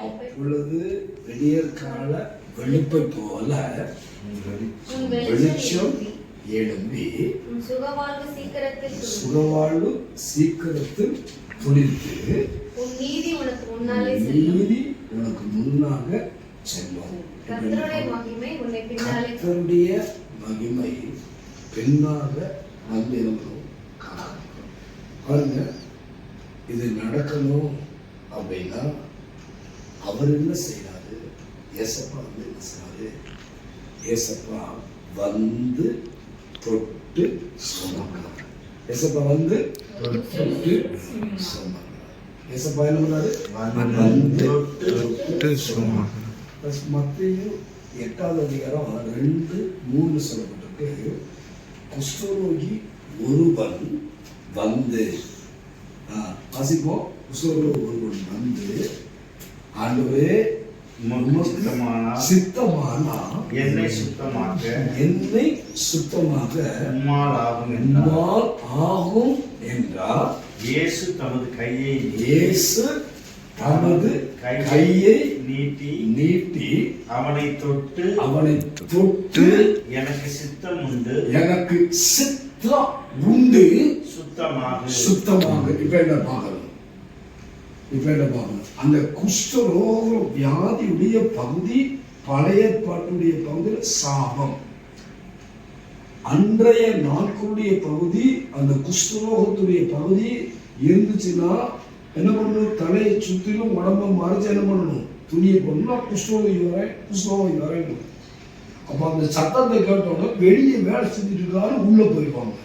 அப்பொழுது விடியற்கால வெளிப்பை போல வெளிச்சம் எழும்பி, சுகவாழ்வு சீக்கிரத்தில் துணித்து நீதி உனக்கு முன்னாக செல்லும். கர்த்தருடைய மகிமை வந்திருந்தோம் காணப்படும் பாருங்க இது நடக்கணும் அப்படின்னா அவர் என்ன செய்யறாரு ஏசப்பா வந்து என்ன செய்யறாரு ஏசப்பா வந்து தொட்டு சுமக்கிறார். ஏசப்பா வந்து தொட்டு சுமக்கிறார். ஏசப்பா என்ன பண்றாரு? வந்து தொட்டு ப்ளஸ் மத்தியும் எட்டாவது அதிகாரம் ரெண்டு மூணு சொல்லப்பட்டிருக்கு. குஷ்டரோகி ஒருவன் வந்து வாசிப்போம். குஷ்டரோகி ஒருவன் வந்து ஆண்டவரே சித்தமானா என்னை சுத்தமாக்க. என்னை சுத்தமாக உம்மால் ஆகும் உம்மால் ஆகும் என்றார். இயேசு தமது கையை இயேசு தமது கையை கையை நீட்டி நீட்டி அவனை தொட்டு அவனை தொட்டு எனக்கு சித்தம் உண்டு. எனக்கு சித்தம் உண்டு. சுத்தமாக. சுத்தமாக. இப்ப என்ன பார்க்கணும் இப்ப என்ன பார்க்கணும் அந்த குஷ்டரோக வியாதியுடைய பகுதி பழைய பாட்டுடைய பகுதியில் சாபம். அன்றைய நாட்களுடைய பகுதி அந்த குஷ்டரோகத்துடைய பகுதி இருந்துச்சுன்னா என்ன பண்ணணும்? தலையை சுற்றிலும் உடம்ப மறைச்சு என்ன பண்ணணும்? துணியை பண்ணணும் குஷ்டரோகி வரேன் குஷ்டரோகி வரேன் அப்போ அந்த சத்தத்தை கேட்டோன்னே வெளியே வேலை செஞ்சுட்டு இருக்காரு உள்ள போயிடுவாங்க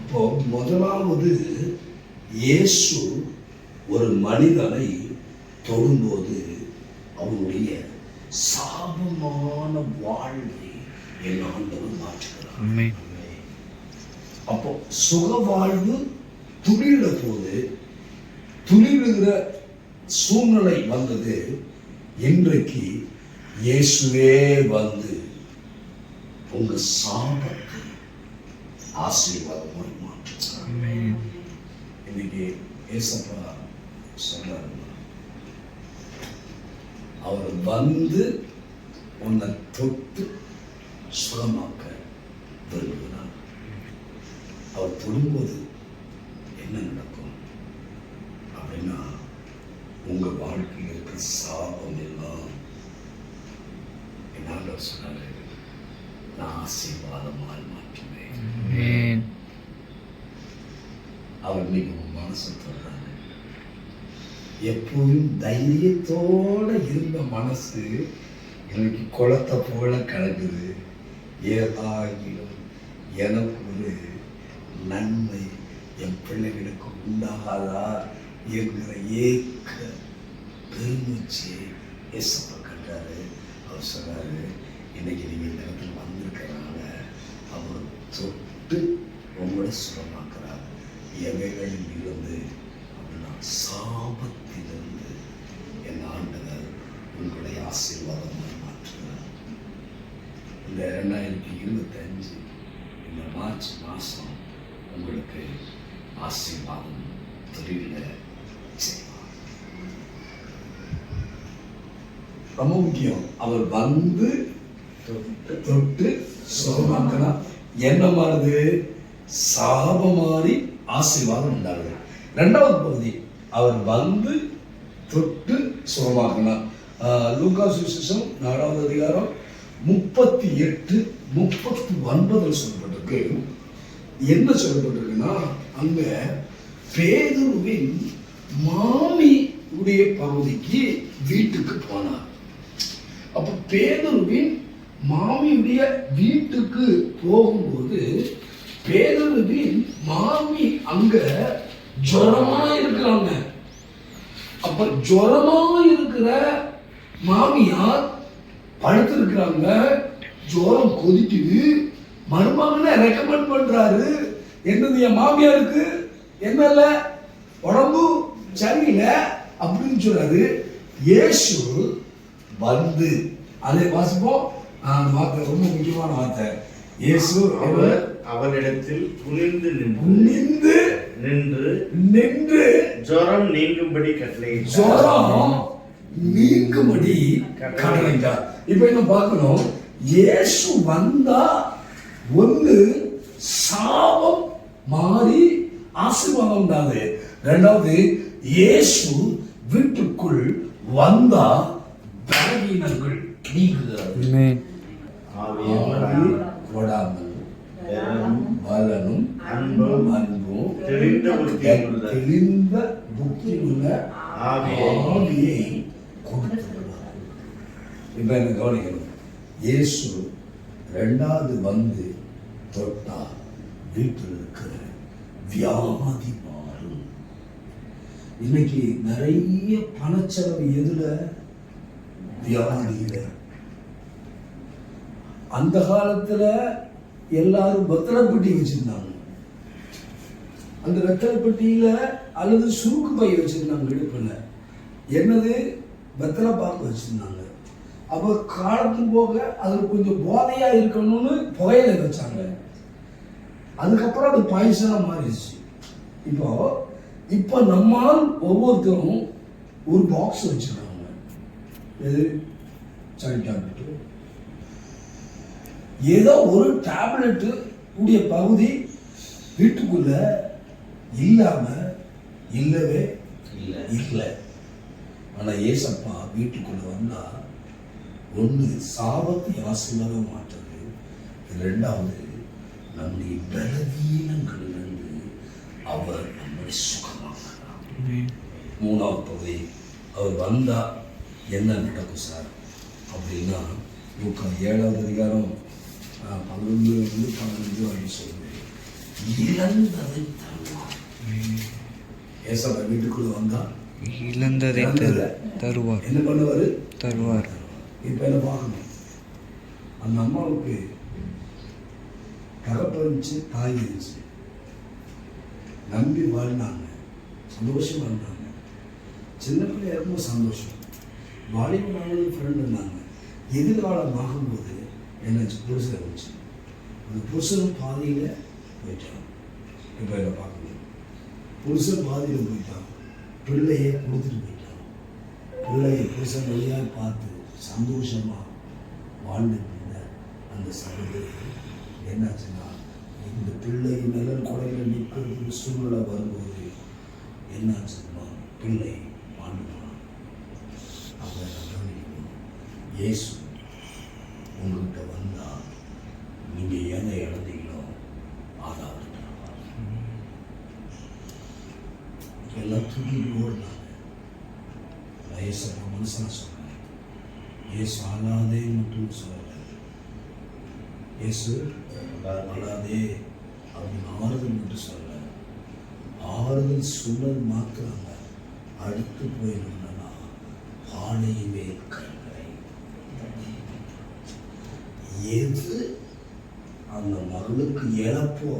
அப்போ முதலாவது இயேசு ஒரு மனிதனை தொடும்போது அவனுடைய சாபமான வாழ்வை என் ஆண்டவர் மாற்றுகிறார். அப்போ சுக வாழ்வு துளிர போது துளிருகிற சூழ்நிலை வந்தது. இன்றைக்கு இயேசுவே வந்து உங்க சாபத்தை ஆசீர்வாதமாய் மாற்றுகிறார். இன்னைக்கு ஏசப்பா சொன்னார். அவர் வந்து உன்னை தொட்டு சுகமாக்க விரும்புகிறார். அவர் தொடும்போது என்ன நடக்கும் அப்படின்னா உங்க வாழ்க்கையில் இருக்கிற சாபம் எல்லாம் என்னால் சொன்னாரு நான் ஆசீர்வாதமாய் மாற்றுவேன். அவர் உன் மனசை தொடர்றாரு எப்போதும் தைரியத்தோடு இருந்த மனசு இன்னைக்கு குளத்தை போல கலக்குது. ஏதாகிலும் எனக்கு ஒரு நன்மை என் பிள்ளைகளுக்கு உண்டாகாதா என்கிற ஏக்க பெருமூச்சு எசப்ப கண்டாரு. அவர் சொன்னாரு இன்னைக்கு நீங்கள் இந்த இடத்துல வந்திருக்கிறனால அவர் தொட்டு உங்களை சுகமாக்குறார். எவைகளில் இருந்து சாபத்திலிருந்து என் ஆண்டவர் உங்களை ஆசீர்வாதமாக மாற்றுகிறார். இந்த ரெண்டாயிரத்தி இருபத்தஞ்சு இந்த மார்ச் மாதம் உங்களுக்கு ஆசீர்வாதம் தொழிலில் செய்வார். ரொம்ப முக்கியம் அவர் வந்து தொட்டு சுகமாக்கலாம் என்ன மாறுது சாபம் மாறி ஆசீர்வாதம் உண்டாகுது. ரெண்டாவது பகுதி அவர் வந்து தொட்டு சுகமாக்கினார். லூகா சுவிசேஷம் நாலாவது அதிகாரம் முப்பத்தி எட்டு முப்பத்தி ஒன்பதில் சொல்லப்பட்டிருக்கு. என்ன சொல்லப்பட்டிருக்குன்னா அங்க பேதுருவின் மாமி உடைய பகுதிக்கு வீட்டுக்கு போனார். அப்ப பேதுருவின் மாமியுடைய வீட்டுக்கு போகும்போது பேதுருவின் மாமி அங்க ஜுரமா இருக்கிறாங்க. அப்ப ஜுரமா இருக்கிற மாமியார் படுத்திருக்கிறாங்க. ஜுரம் கொதிக்குது. மருமகனை ரெக்கமெண்ட் பண்றாரு. என்னது என் மாமியாருக்கு? என்னல உடம்பு சரியில்லை அப்படின்னு சொல்றாரு. இயேசு வந்து அதை வாசிப்போம். அந்த வார்த்தை ரொம்ப முக்கியமான வார்த்தை. இயேசு அவர் அவர் அவனிடத்தில் குனிந்து நின்று நின்று நின்று நின்று ஜுரம் நீங்கும்படி கட்டளை ஜுரம் இருக்கும்படி கட்டளைட்டார் இப்ப என்ன பார்க்கணும்? இயேசு வந்தா ஒண்ணு சாபம் மாறி ஆசீர்வாதம் உண்டாது. ரெண்டாவது இயேசு வீட்டுக்குள் வந்தா பலவீனங்கள் நீங்குகிறது கொடாமல் பலனும் அன்பும் அன்பும் தெளிந்த புத்தி உள்ள ஆவியை கொடுத்துள்ளார் இப்ப என்ன கவனிக்கணும்? இயேசு ரெண்டாவது வந்து தொட்டா வீட்டில் இருக்கிற வியாதி மாறும். இன்னைக்கு நிறைய பணச்செலவு எதுல? வியாதியில. அந்த காலத்துல எல்லாரும் பத்திர பெட்டி வச்சிருந்தாங்க அந்த வெத்தலைப்பட்டியில் அல்லது சுருக்கு பை வச்சுருந்தாங்க இடுப்பில். என்னது? வெத்தலை பாக்கு வச்சுருந்தாங்க. அப்போ காலத்தும் போக அதில் கொஞ்சம் போதையாக இருக்கணும்னு புகையில வச்சாங்க. அதுக்கப்புறம் அது பாய்சனா மாறிடுச்சு. இப்போ இப்போ நம்மால் ஒவ்வொருத்தரும் ஒரு பாக்ஸ் வச்சுருக்காங்க. எது? சளி டேப்லெட்டு ஏதோ ஒரு டேப்லெட்டு உடைய பகுதி வீட்டுக்குள்ளே இல்லாம இல்லவே இல்லை. இல்லை. ஆனா ஏசப்பா வீட்டுக்குள்ள வந்தா ஒண்ணு சாபத்தை ஆசீர்வாதம் மாற்றுது. ரெண்டாவது நம்முடைய பலவீனங்களிலிருந்து அவர் நம்மை சுகமாக்குறார். Amen. மூணாவது பகுதி அவர் வந்தா என்ன நடக்கும் சார்? அப்படின்னா ஏழாவது அதிகாரம் பதினொன்று வந்து பதினஞ்சு வரைக்கும் சொல்லுது இழந்ததை தருவார். ஏசப்பா வீட்டுக்குள்ள வந்தா இழந்ததை தரு தருவார். என்ன பண்ணுவாரு? தருவார். இப்ப என்ன பார்க்கணும்? அந்த அம்மாவுக்கு தகப்ப இருந்துச்சு தாய் இருந்துச்சு. நம்பி வாழ்ந்தாங்க. சந்தோஷமா இருந்தாங்க. சின்ன பிள்ளையா இருக்கும்போது சந்தோஷம். வாலிபனாவது ஃப்ரெண்ட் இருந்தாங்க. எதிர்காலம் ஆகும்போது என்ன புருஷன் இருந்துச்சு அந்த புருஷனும் பாதியில் போயிட்டான் இப்போ இதை பார்க்கணும் புருஷன் பாதியில் போயிட்டான். பிள்ளையை கொடுத்துட்டு போயிட்டான். பிள்ளையை புருஷன் வழியாக பார்த்து சந்தோஷமாக வாழ்ந்துட்டு இருந்த அந்த சகோதரி என்னாச்சுன்னா இந்த பிள்ளை நிழல் குறையில் நிற்கிறது சூழ்நிலை வரும்போது என்னாச்சுன்னா பிள்ளை வாழ்ந்துட்டான் அப்போ நான் கவனிக்கணும். இயேசு உங்கள்கிட்ட வந்தா நீங்க எதை இழந்தீங்களோ அதாவது எல்லாம் தூக்கிட்டு ஓடினாங்க நான் இயேசப்பா மனசாக சொன்னேன் இயேசு ஆளாதே மட்டும் சொல்லலை இயேசு ஆளாதே அப்படின்னு ஆறுதல் என்று சொல்லலை ஆறுதல் சொன்னது மாத்திரம் அடுத்து போயிடணும்னா பானையுமே கல்லை எது? அந்த மகளுக்கு இழப்போ?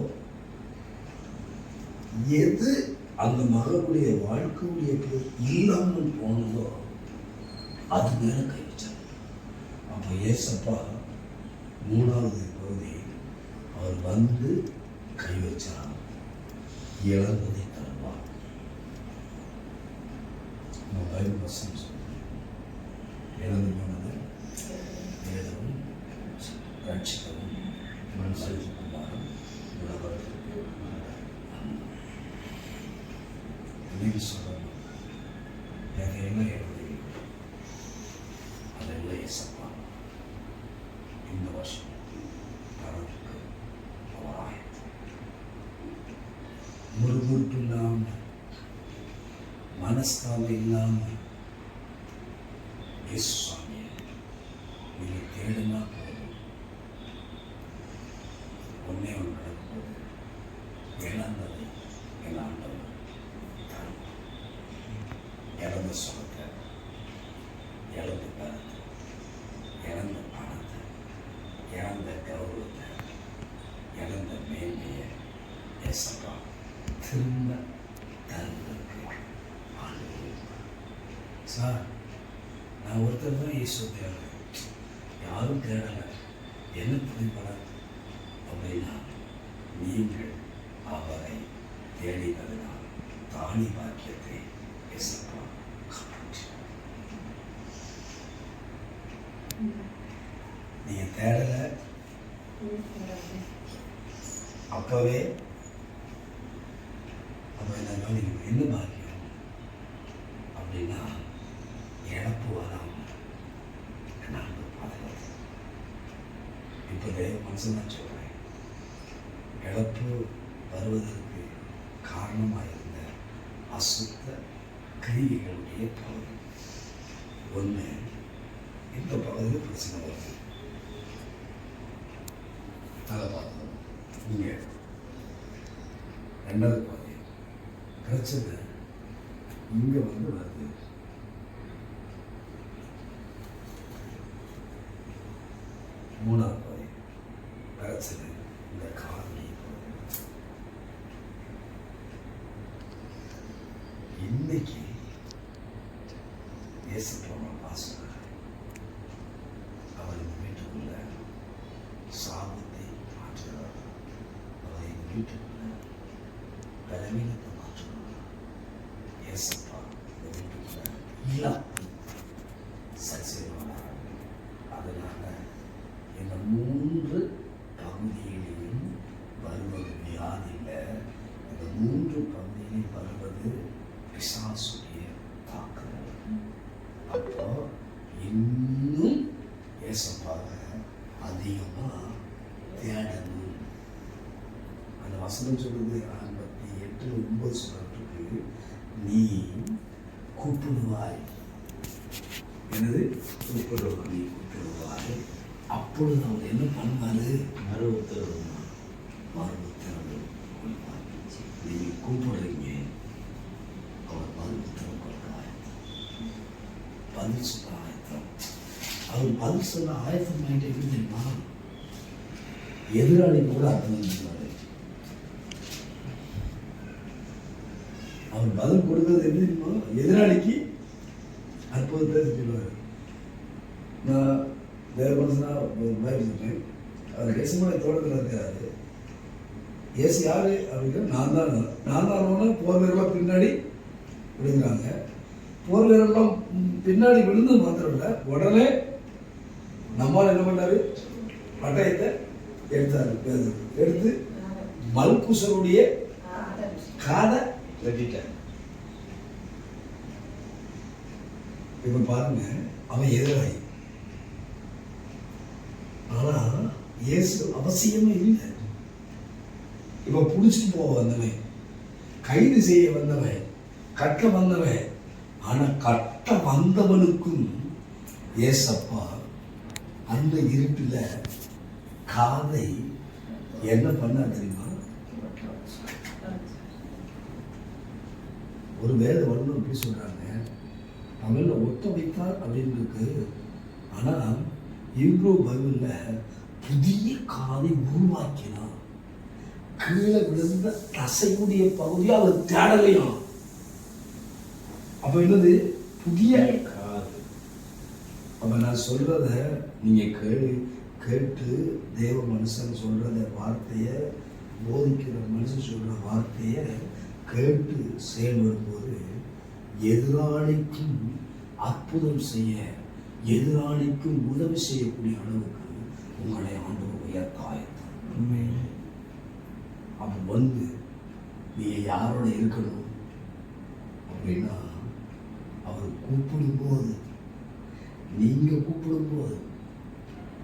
எது? அந்த மகளுடைய வாழ்க்கையுடைய இல்லாமல் போனதோ? அது மேலே கை அப்போ ஏசப்பா மூணாவது பகுதி அவர் வந்து கை வச்சார் இழந்ததை தருவார் நம்ம பைபிள் வசனம் சொல்லுது இழந்து போனது தேடவும் ரட்சிக்கவும் மனசுக்குமாரும் உலகத்திற்கு இன்னைக்கு சொல்லணும் வேற என்ன எழுதி அதெல்லாம் ஏசப்பா இந்த வருஷம் தரதுக்கு அவர் ஆயத்தம் முறுமுறுப்பு இல்லாமல் மனஸ்தாபம் இல்லாமல் இயேசு சுவாமியை நீங்கள் தேடுனா போதும். ஒன்னே ஒன்று நடக்கும்போது இழந்ததை என் ஆண்டவர் தருவார் இழந்த சுகத்தை இழந்த பணத்தை இழந்த பணத்தை இழந்த கௌரவத்தை இழந்த மேன்மையை ஏசப்பா திரும்ப தருவதற்கு ஆண்டவர் சார் நான் தேடுறேன் யாரும் தேடலை. என்ன புரிப்படாது அப்படின்னா நீங்கள் அவரை தேடினதுனால் தானி இயேசப்பா காப்பாற்றினார். நீங்கள் தேடலை. அப்போவே அப்போ என்ன கவனிக்கணும் என்ன பாக்கியம் அப்படின்னா இழப்பு வராமல் நான் பாதுகாத்து இப்போ மனசு நான் சொல்கிறேன் இழப்பு வருவதற்கு காரணமாக இருந்த அசுத்த கிரியைகளுடைய பகுதி. ஒன்று இந்த பகுதியில் பிரச்சனை வருது. அதை பார்த்தோம் இங்கே. ரெண்டாவது பகுதி. பிரச்சனை இங்கே வந்து வருது. மூணாவது பகுதி பிரச்சனை இந்த காரணி இன்னைக்கு இயேசுப்பிரமா பாசுகிறார் அவர் இந்த வீட்டுக்குள்ள சாபத்தை மாற்றுகிறார் அவர் எங்கள் வீட்டுக்கு பலவீனத்தை மாற்றுகிறார் இயேசப்பா இந்த வீட்டுக்குள்ள இழப்பு சச்சரிவானார் அதனால இந்த மூன்று பகுதியிலையும் வருவது வியாதி இல்லை இந்த மூன்று பகுதியிலையும் வருவது பிசாசுடைய தாக்குதல் அப்போ இன்னும் ஏசப்பாக அதிகமாக தேடணும் அந்த வசனம் சொல்லுது ஐம்பத்தி எட்டு ஒன்பது சொல்றதுக்கு நீ கூப்பிடுவாய். எனது கூப்பிடுவாய் நீ கூப்பிடுவாய். அப்பொழுது அவர் என்ன பண்ணுவாரு? மறு உத்தரவு மறு உத்தரவு நீங்கள் கூப்பிடுறீங்க. அவர் மறு உத்தரவு கொடுக்க ஆயத்தம். பதில் சொல்ல ஆயத்தம். அவர் பதில் சொல்ல ஆயத்தம் ஆகிட்டு எப்படி தெரியுமா? எதிராளி கூட அர்த்தம் சொல்லுவாரு அவர் பதில் கொடுக்கிறது எப்படி தெரியுமா? எதிராளிக்கு அற்புதத்தை சொல்லுவார் நான் வேறு மனுஷனா ஒரு மாதிரி சொல்றேன் அவர் தேசமலை தோட்டத்தில் இருக்கிறாரு ஏசு யாரு அப்படிங்கிற நான் தான் நான் தான் போர் வீரர்லாம் பின்னாடி விழுங்குறாங்க போர் வீரர்லாம் பின்னாடி விழுந்து மாத்திரம் இல்லை உடனே நம்மால் என்ன பண்ணாரு? பட்டயத்தை எடுத்தாரு. எடுத்து மல்குசருடைய காதை வெட்டிட்டேன். இப்போ பாருங்க அவன் எதிராளி. ஆனா இயேசு அவசியமே இல்லை. இப்போ பிடிச்சிட்டு போக வந்தவன் கைது செய்ய வந்தவன் கட்ட வந்தவன் ஆனா கட்ட வந்தவனுக்கும் ஏசப்பா அந்த இருட்டுல காதை என்ன பண்ண தெரியுமா? ஒரு வேத வல்லுநர் எப்படி சொல்றாங்க தமிழ்ல ஒட்ட வைத்தார் அப்படின்னு இருக்கு ஆனா இப்ரோ பைபிளில் புதிய காதை உருவாக்கினார். கீழே விழுந்த தசையுடைய பகுதியை அவர் தேடலையும். அப்ப என்னது? புதிய காது. அப்ப நான் சொல்றத நீங்க கேளு கேட்டு தேவ மனுஷன் சொல்றத வார்த்தைய போதிக்கிற மனுஷன் சொல்ற வார்த்தைய கேட்டு செயல்படும்போது எதிராளிக்கும் அற்புதம் செய்ய எதிராளிக்கும் உதவி செய்யக்கூடிய அளவுக்கு உங்களை ஆண்டவர் உயர்த்தாயத்தான் அப்ப வந்து நீங்க யாரோட இருக்கணும் அப்படின்னா அவர் கூப்பிடும்போது நீங்க கூப்பிடும்போது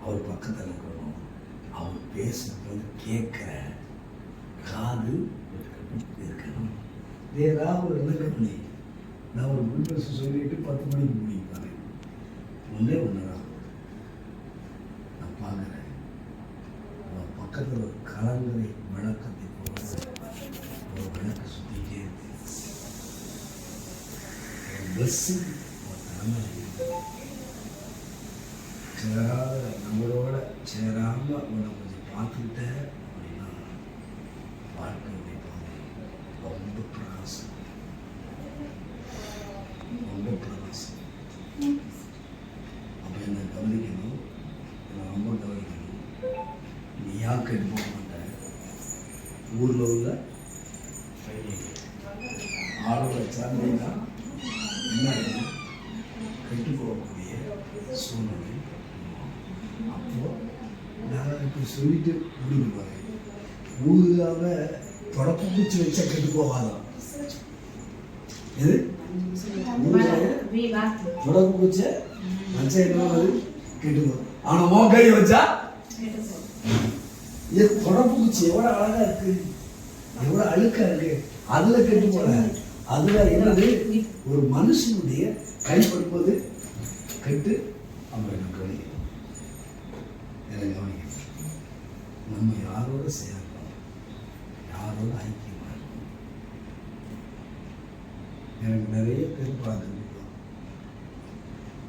அவர் பக்கத்தில் இருக்கணும். அவர் பேசும்போது கேட்கிற காது இருக்கணும் ஏதாவது ஒரு இலக்கணி நான் ஒரு முன்பு சொல்லிட்டு பத்து மணிக்கு முடிப்பாரு. ஒன்றே ஒன்று நான் பார்க்குறேன் அவன் பக்கத்தில் ஒரு கலங்கரை விளக்கத்தை போல ஒரு விளக்கு சுற்றிட்டே இருக்கு ஒரு பிளஸ்ஸிங் ஒரு தலைமையில் சேராத நம்மளோட சேராம உன்னை கொஞ்சம் பார்த்துக்கிட்ட அப்படின்னா வாழ்க்கையுடைய பாதை promise. பிரகாசம் ரொம்ப பிரகாசம் அப்போ என்ன கவனிக்கணும். என்னை ரொம்ப கவனிக்கணும். நீயா கெட்டு போக மாட்டேன் ஊரில் உள்ள ஆளுகளை சார்ந்தீங்கன்னா என்ன கெட்டு போகக்கூடிய சூழ்நிலை நான் இப்போ சொல்லிட்டு முடிவு போகிறேன் ஊதுகாம தொடப்பு பூச்சி வச்சா கெட்டு போகாதான் வச்சா என்ன ஆகுது? கெட்டு போகும். ஆனால் உன் கையை வச்சா? இது தொடப்பு பூச்சி எவ்வளோ அழகா இருக்கு. எவ்வளோ அழுக்கா இருக்கு. அதுல கெட்டு போல அதுல என்னது? ஒரு மனுஷனுடைய கைப்படும்போது கெட்டு. அவங்களை நான் கவனிக்கணும் கவனிக்கணும் நம்ம யாரோட சேர்றோம் யாரோட ஐக்கியமா இருக்கணும் எனக்கு நிறைய பேர் பார்த்துருக்கேன்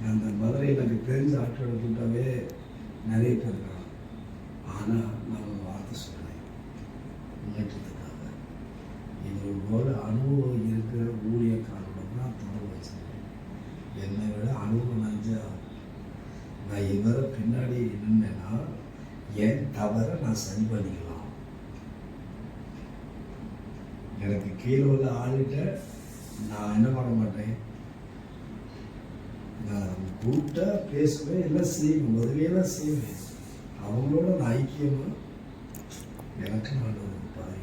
அந்த மதுரை எனக்கு தெரிஞ்ச ஆட்களை கூட்டாவே நிறைய பேர் இருக்காங்க. ஆனால் நான் ஒரு வார்த்தை சொல்கிறேன் முன்னேற்றத்துக்காக. எங்கள் போல அனுபவம் இருக்கிற ஊழியக்காரர்களும் நான் தொடர்பு வச்சிருக்கேன். என்னை விட அனுபவம் நினச்சா நான் இவரை பின்னாடி நின்னேன்னா என் தவறை நான் சரி பண்ணிக்கலாம். எனக்கு கீழே உள்ள ஆளுகிட்ட நான் என்ன பண்ண மாட்டேன்? நான் கூப்பிட்டா பேசுவேன் எல்லாம் செய்வேன். உதவியெல்லாம் செய்வேன். அவங்களோட நான் ஐக்கியமாக எனக்கு நான் ஒரு பாதை